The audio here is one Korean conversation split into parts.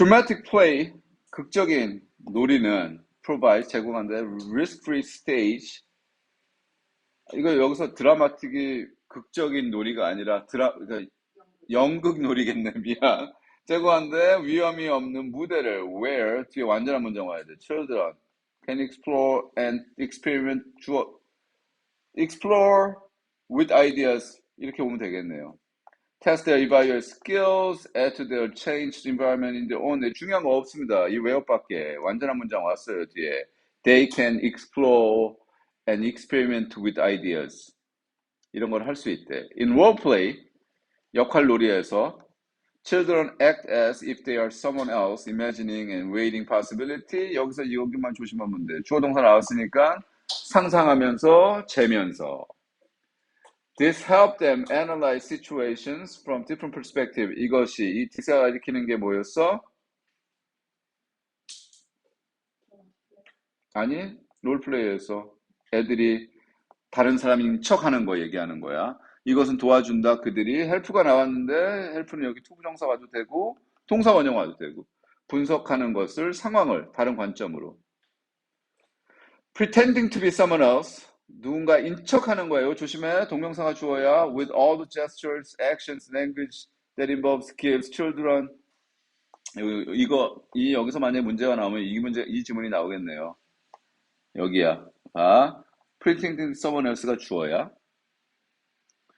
dramatic play, 극적인 놀이는 provide, 제공한데 risk-free stage. 이거 여기서 드라마틱이 극적인 놀이가 아니라 드라, 그러니까 연극 놀이겠네, 미안. 제공한데 위험이 없는 무대를 where 뒤에 완전한 문장 와야 돼. Children can explore and experiment 주어 explore with ideas 이렇게 보면 되겠네요. Test their evaluate skills, add to their changed environment in their. 네, 중요한 거 없습니다. 이 외역밖에 완전한 문장 왔어요 뒤에. They can explore and experiment with ideas. 이런 걸 할 수 있대. In role play 역할 놀이에서 Children act as if they are someone else, imagining and waiting possibility. 여기서 여기만 조심하면 돼. 주어 동사 나왔으니까 상상하면서 재면서. This helped them analyze situations from different perspective. 이것이 이 디스가 일으키는 게 뭐였어? 아니 롤플레이에서 애들이 다른 사람인 척 하는 거 얘기하는 거야. 이것은 도와준다. 그들이 헬프가 나왔는데 헬프는 여기 투부정사 와도 되고 동사 원형 와도 되고 분석하는 것을 상황을 다른 관점으로 pretending to be someone else 누군가 인척하는 거예요. 조심해. 동명사가 주어야 with all the gestures, actions, language that involves gives children 이거 이 여기서 만약에 문제가 나오면 이 문제 이 지문이 나오겠네요. 여기야. 아, pretending to someone else가 주어야.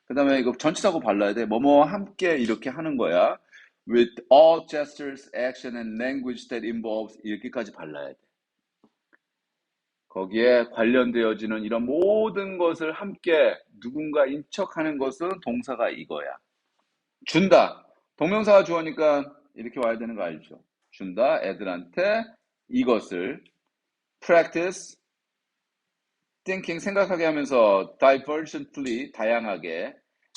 그 다음에 이거 전치사고 발라야 돼. 뭐뭐 함께 이렇게 하는 거야. With all gestures, action, and language that involves 이렇게까지 발라야 돼. 거기에 관련되어지는 이런 모든 것을 함께 누군가 인척하는 것은 동사가 이거야. 준다. 동명사가 주어니까 이렇게 와야 되는 거 알죠? 준다. 애들한테 이것을 practice, thinking, 생각하게 하면서 divergently, 다양하게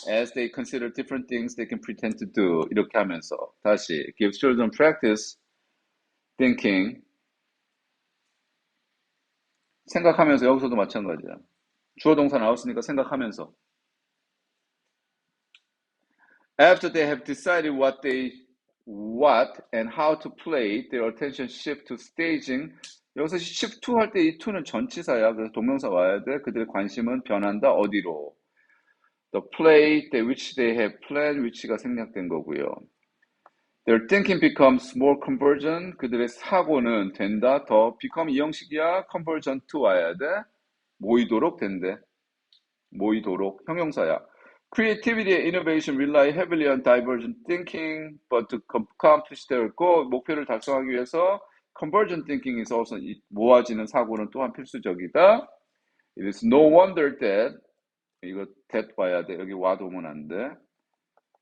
as they consider different things they can pretend to do 이렇게 하면서 다시 gives children practice thinking 생각하면서 여기서도 마찬가지야. 주어 동사 나왔으니까 생각하면서 After they have decided what they what and how to play, their attention shift to staging. 여기서 shift to 할 때 이 to는 전치사야. 그래서 동명사 와야 돼. 그들의 관심은 변한다. 어디로? The play that which they have planned, which가 생략된 거고요. Their thinking becomes more convergent. 그들의 사고는 된다. 더 become 이 형식이야. convergent 와야 돼. 모이도록 된대. 모이도록 형용사야. Creativity and innovation rely heavily on divergent thinking, but to accomplish their goal, 목표를 달성하기 위해서 convergent thinking is also 모아지는 사고는 또한 필수적이다. It is no wonder that 이거 that 봐야 돼. 여기 와도 오면 안 돼.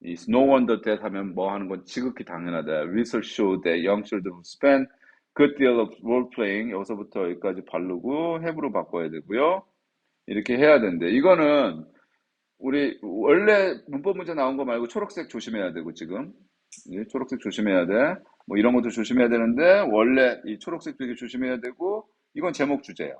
It's no wonder that 하면 뭐 하는 건 지극히 당연하다. Research showed that young children spend good deal of role playing 여기서부터 여기까지 바르고 have로 바꿔야 되고요. 이렇게 해야 된대. 이거는 우리 원래 문법 문제 나온 거 말고 초록색 조심해야 되고 지금 예, 초록색 조심해야 돼. 뭐 이런 것도 조심해야 되는데 원래 이 초록색 되게 조심해야 되고 이건 제목 주제야.